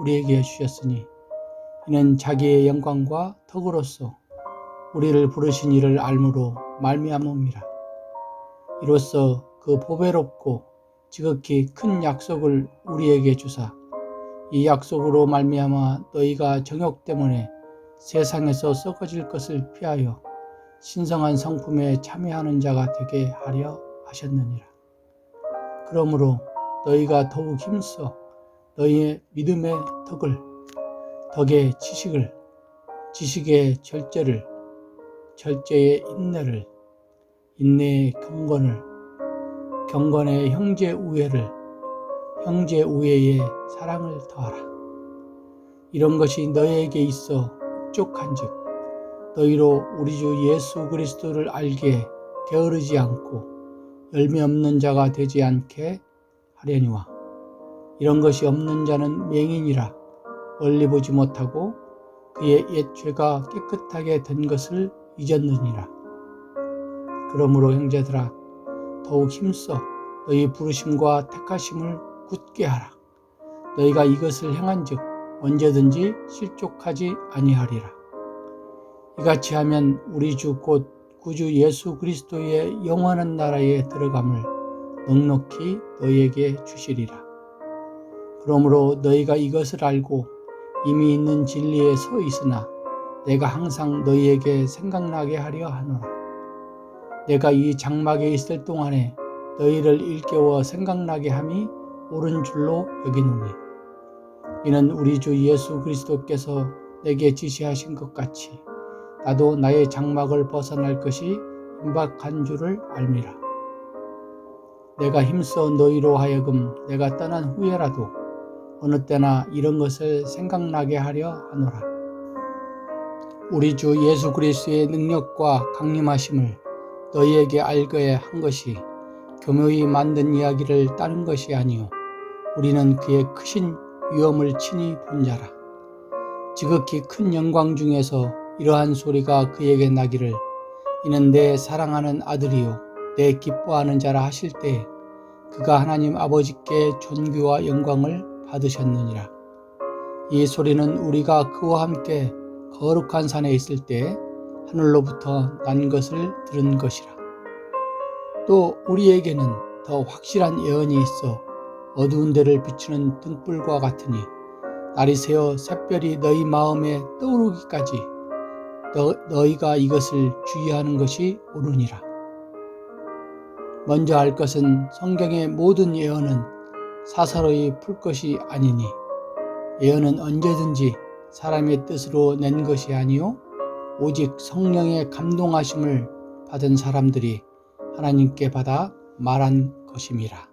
우리에게 주셨으니 이는 자기의 영광과 덕으로서 우리를 부르신 이를 알므로 말미암음이라. 이로써 그 보배롭고 지극히 큰 약속을 우리에게 주사 이 약속으로 말미암아 너희가 정욕 때문에 세상에서 썩어질 것을 피하여 신성한 성품에 참여하는 자가 되게 하려 하셨느니라. 그러므로 너희가 더욱 힘써 너희의 믿음의 덕을 덕의 지식을 지식의 절제를 절제의 인내를 인내의 경건을 경건의 형제 우애를 형제 우애의 사랑을 더하라. 이런 것이 너희에게 있어 흡족한즉 너희로 우리 주 예수 그리스도를 알게 게으르지 않고 열매 없는 자가 되지 않게 하려니와 이런 것이 없는 자는 맹인이라 멀리 보지 못하고 그의 옛 죄가 깨끗하게 된 것을 잊었느니라. 그러므로 형제들아 더욱 힘써 너희 부르심과 택하심을 굳게 하라. 너희가 이것을 행한즉 언제든지 실족하지 아니하리라. 이같이 하면 우리 주 곧 구주 예수 그리스도의 영원한 나라에 들어감을 넉넉히 너희에게 주시리라. 그러므로 너희가 이것을 알고 이미 있는 진리에 서 있으나 내가 항상 너희에게 생각나게 하려 하노라. 내가 이 장막에 있을 동안에 너희를 일깨워 생각나게 함이 옳은 줄로 여기노니 이는 우리 주 예수 그리스도께서 내게 지시하신 것 같이 나도 나의 장막을 벗어날 것이 임박한 줄을 알미라. 내가 힘써 너희로 하여금 내가 떠난 후에라도 어느 때나 이런 것을 생각나게 하려 하노라. 우리 주 예수 그리스도의 능력과 강림하심을 너희에게 알게 한 것이 교묘히 만든 이야기를 따른 것이 아니요 우리는 그의 크신 위엄을 친히 본 자라. 지극히 큰 영광 중에서 이러한 소리가 그에게 나기를 이는 내 사랑하는 아들이요 내 기뻐하는 자라 하실 때 그가 하나님 아버지께 존귀와 영광을 받으셨느니라. 이 소리는 우리가 그와 함께 거룩한 산에 있을 때 하늘로부터 난 것을 들은 것이라. 또 우리에게는 더 확실한 예언이 있어 어두운 데를 비추는 등불과 같으니 날이 새어 샛별이 너희 마음에 떠오르기까지 너, 너희가 이것을 주의하는 것이 옳으니라. 먼저 알 것은 성경의 모든 예언은 사사로이 풀 것이 아니니 예언은 언제든지 사람의 뜻으로 낸 것이 아니요 오직 성령의 감동하심을 받은 사람들이 하나님께 받아 말한 것임이라.